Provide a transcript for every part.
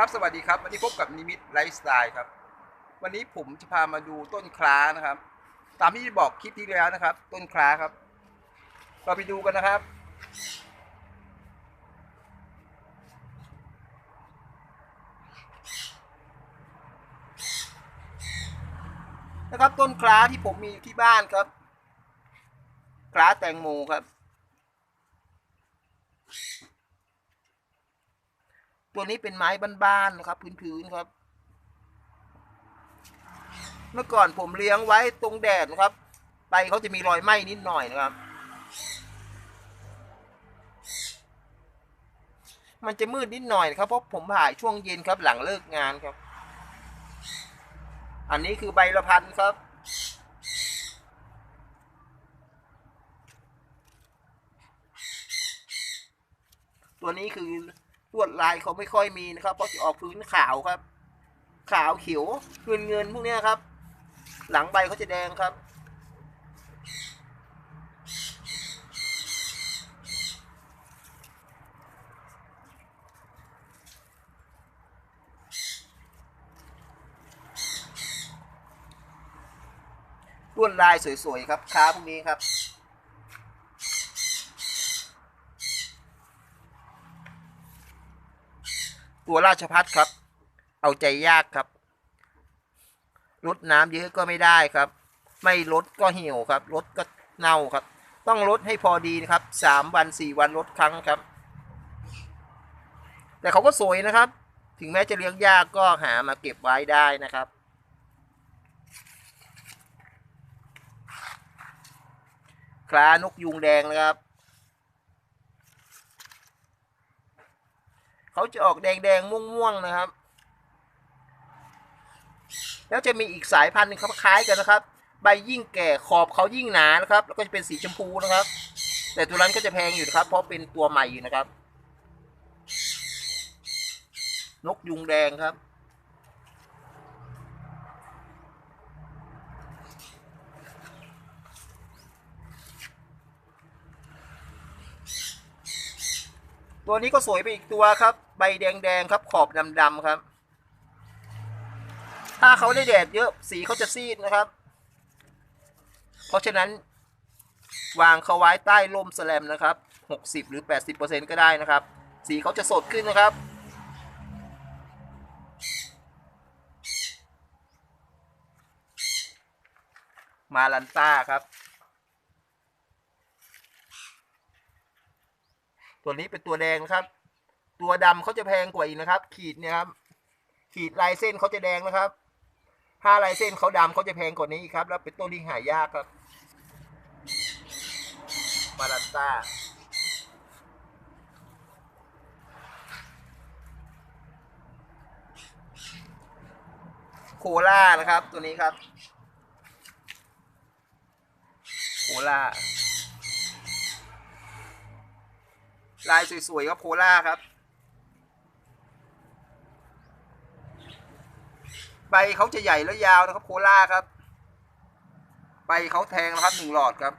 ครับสวัสดีครับวันนี้พบกับนิมิตไลฟ์สไตล์ครับ วันนี้ผมจะพามาดูต้นคล้านะครับ ตามที่บอกคลิปที่แล้วนะครับ ต้นคล้าครับ เราไปดูกันนะครับ นะครับต้นคล้าที่ผมมีอยู่ที่บ้านครับคล้าแตงโมครับ ตัวนี้เป็นไม้บ้านๆนะครับ พื้นๆครับ เมื่อก่อนผมเลี้ยงไว้ตรงแดดนะครับใบเขาจะมีรอยไหม้นิดหน่อยนะครับ มันจะมืดนิดหน่อยนะครับเพราะผมถ่ายช่วงเย็นครับหลังเลิกงานครับ อันนี้คือใบละพันครับตัวนี้คือ วดลายเขาไม่ค่อยมีนะครับ เพราะจะออกพื้นขาวครับ ขาวเขียวเงินเงินพวกนี้ครับ หลังใบเขาจะแดงครับ ลวดลายสวยๆครับค้าพวกนี้ครับ ตัวราชพัฒครับ เอาใจยากครับลดน้ำเยอะก็ไม่ได้ครับ ไม่ลดก็เหี่ยวครับลดก็เน่าครับ ต้องลดให้พอดีนะครับสามวันสี่วันลดครั้งครับ แต่เขาก็สวยนะครับ ถึงแม้จะเลี้ยงยากก็หามาเก็บไว้ได้นะครับคลานกยุงแดงนะครับ เขาจะออกแดงแดงม่วงม่วงนะครับ แล้วจะมีอีกสายพันธุ์ครับคล้ายกันนะครับ ใบยิ่งแก่ขอบเขายิ่งหนานะครับ แล้วก็จะเป็นสีชมพูนะครับ แต่ตัวนั้นก็จะแพงอยู่นะครับ เพราะเป็นตัวใหม่อยู่นะครับ นกยุงแดงครับ ตัวนี้ก็สวยไปอีกตัวครับ ใบแดงๆครับขอบดำๆครับ ถ้าเขาได้แดดเยอะสีเขาจะซีดนะครับ เพราะฉะนั้น วางเขาไว้ใต้ร่มแสลมนะครับ 60 หรือ 80%ก็ได้นะครับ สีเขาจะสดขึ้นนะครับมาลันต้าครับ ตัวนี้เป็นตัวแดงนะครับ ตัวดำเขาจะแพงกว่าอีกนะครับ ขีดเนี่ยครับ ขีดลายเส้นเขาจะแดงนะครับ ถ้าลายเส้นเขาดำเขาจะแพงกว่านี้อีกครับ แล้วเป็นต้นที่หายากครับมาลันต้าโคล่านะครับ ตัวนี้ครับ โคล่า ลายสวยๆครับโคล่าครับ ใบเขาจะใหญ่และยาวนะครับโคล่าครับ ใบเขาแทงนะครับหนึ่งหลอดครับ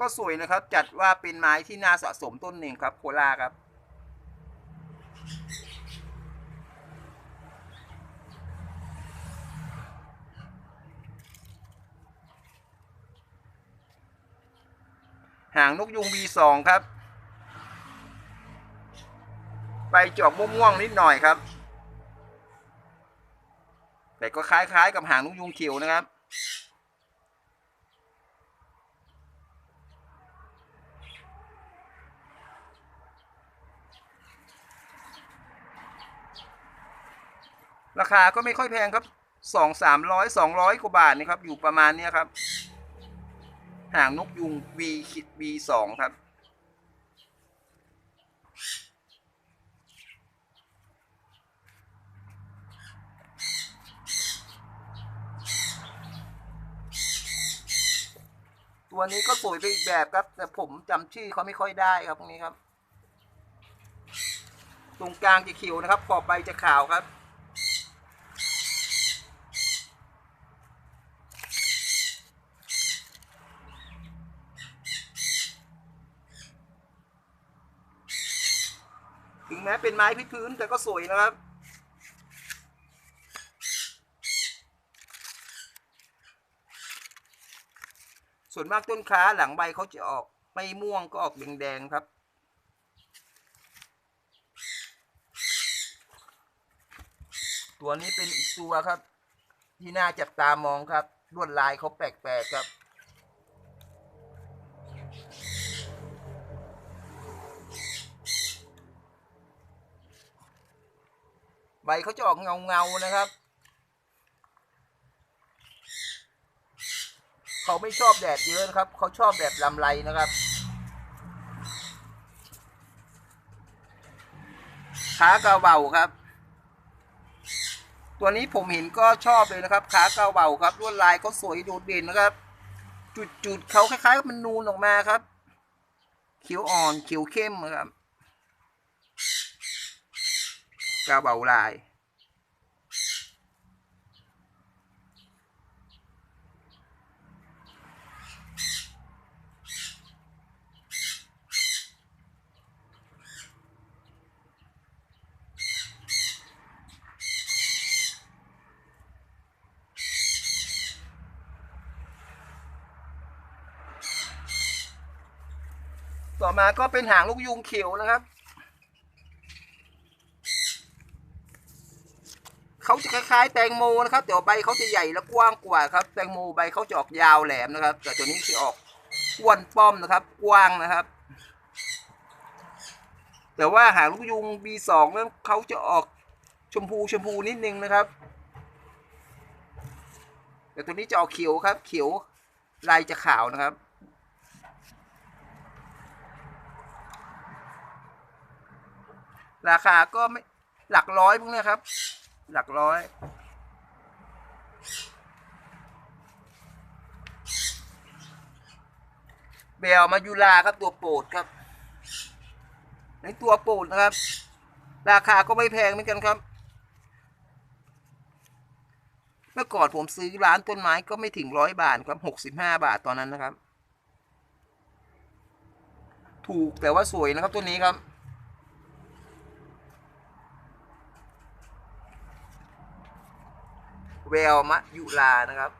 ก็สวยนะครับจัดว่าเป็นไม้ที่น่าสะสมต้นหนึ่งครับโคล่าครับ หางนกยุง V2 ครับ ไปจอกม่วงๆนิดหน่อยครับ แต่ก็คล้ายๆกับหางนกยุงเขียวนะครับราคาก็ไม่ค่อยแพงครับสองสามร้อยสองร้อยกว่าบาทนะครับ อยู่ประมาณนี้ครับ หางนกยุง V ขีด V สองครับ ตัวนี้ก็สวยไปอีกแบบครับ แต่ผมจำชื่อเขาไม่ค่อยได้ครับตรงนี้ครับ ตรงกลางจะเขียวนะครับ ขอบใบจะขาวครับ แม้เป็นไม้พื้นแต่ก็สวยนะครับส่วนมากต้นค้าหลังใบเขาจะออกไม่ม่วงก็ออกแดงๆครับ ตัวนี้เป็นอีกตัวครับ ที่น่าจับตามองครับลวดลายเขาแปลกๆครับ ใบเขาจะออกเงาๆนะครับ เขาไม่ชอบแดดเยอะนะครับ เขาชอบแบบลำไรนะครับ ขากระเบาครับ ตัวนี้ผมเห็นก็ชอบเลยนะครับ ขากระเบาครับลวดลายเขาสวยโดดเด่นนะครับ จุดๆเขาคล้ายๆมันนูนออกมาครับ เขียวอ่อนเขียวเข้มครับ กระเบาลาย ต่อมาก็เป็นหางลูกยุงเขียวนะครับ เขาจะคล้ายๆแตงโมนะครับแต่ใบเขาจะใหญ่และกว้างกว่าครับ แตงโมใบเขาจะออกยาวแหลมนะครับ แต่ตัวนี้จะออกอ้วนป้อมนะครับ กว้างนะครับ แต่ว่าหางลูกยุง B2 นั้นเขาจะออกชมพูชมพูนิดนึงนะครับ แต่ตัวนี้จะออกเขียวครับ เขียวลายจะขาวนะครับราคาก็ไม่หลักร้อยพวกนี้ครับ หลักร้อย เบลมายูลาครับตัวโปรดครับในตัวโปรดนะครับ ราคาก็ไม่แพงเหมือนกันครับ เมื่อก่อนผมซื้อร้านต้นไม้ก็ไม่ถึงร้อยบาทครับหกสิบห้าบาทตอนนั้นนะครับ ถูกแต่ว่าสวยนะครับตัวนี้ครับ ววมะยุลานะครับ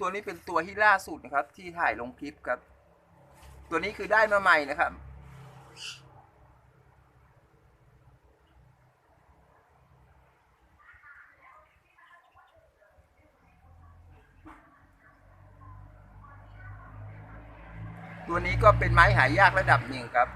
ตัวนี้เป็นตัวที่ล่าสุดนะครับ ที่ถ่ายลงคลิปครับ ตัวนี้คือได้มาใหม่นะครับ ตัวนี้ก็เป็นไม้หายากระดับหนึ่งครับ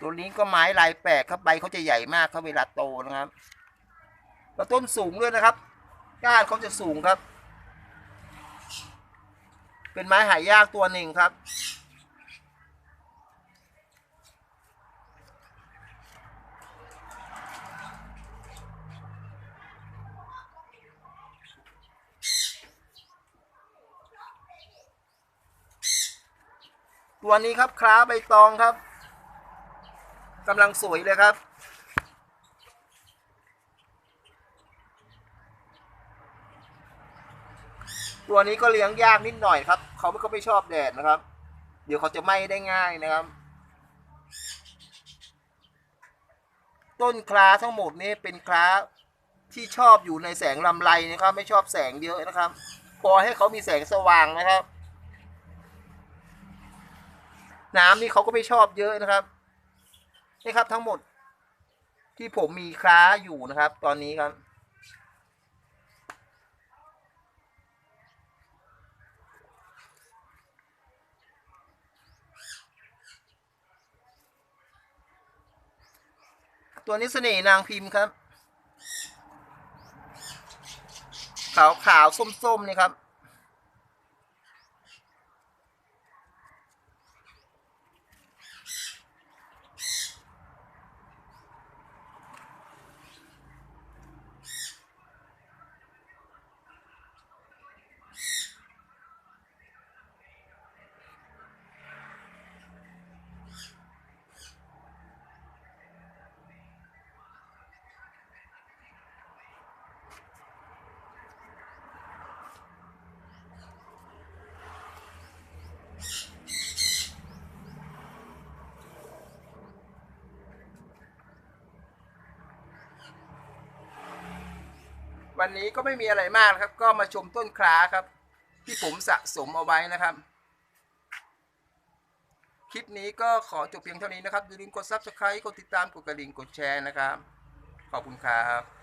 ตัวนี้ก็ไม้ลายแปลกครับใบเขาจะใหญ่มากครับเวลาโตนะครับ แล้วต้นสูงด้วยนะครับ ก้านเขาจะสูงครับ เป็นไม้หายากตัวหนึ่งครับ ตัวนี้ครับคล้าใบตองครับกำลังสวยเลยครับ ตัวนี้ก็เลี้ยงยากนิดหน่อยครับ เขาไม่เขาไม่ชอบแดดนะครับ เดี๋ยวเขาจะไหม้ได้ง่ายนะครับ ต้นคล้าทั้งหมดนี้เป็นคล้าที่ชอบอยู่ในแสงลำไรนะครับ ไม่ชอบแสงเยอะนะครับ พอให้เขามีแสงสว่างนะครับ น้ำนี่เขาก็ไม่ชอบเยอะนะครับนี่ครับทั้งหมด ที่ผมมีคล้าอยู่นะครับ ตอนนี้ครับ ตัวนี้เสน่ห์นางพิมพ์ครับ ขาวขาวส้มส้มๆนี่ครับ วันนี้ก็ไม่มีอะไรมากครับ ก็มาชมต้นคลาครับ ที่ผมสะสมเอาไว้นะครับ คลิปนี้ก็ขอจบเพียงเท่านี้นะครับอย่าลืมกด subscribe กดติดตามกดกระดิ่งกดแชร์นะครับ ขอบคุณครับ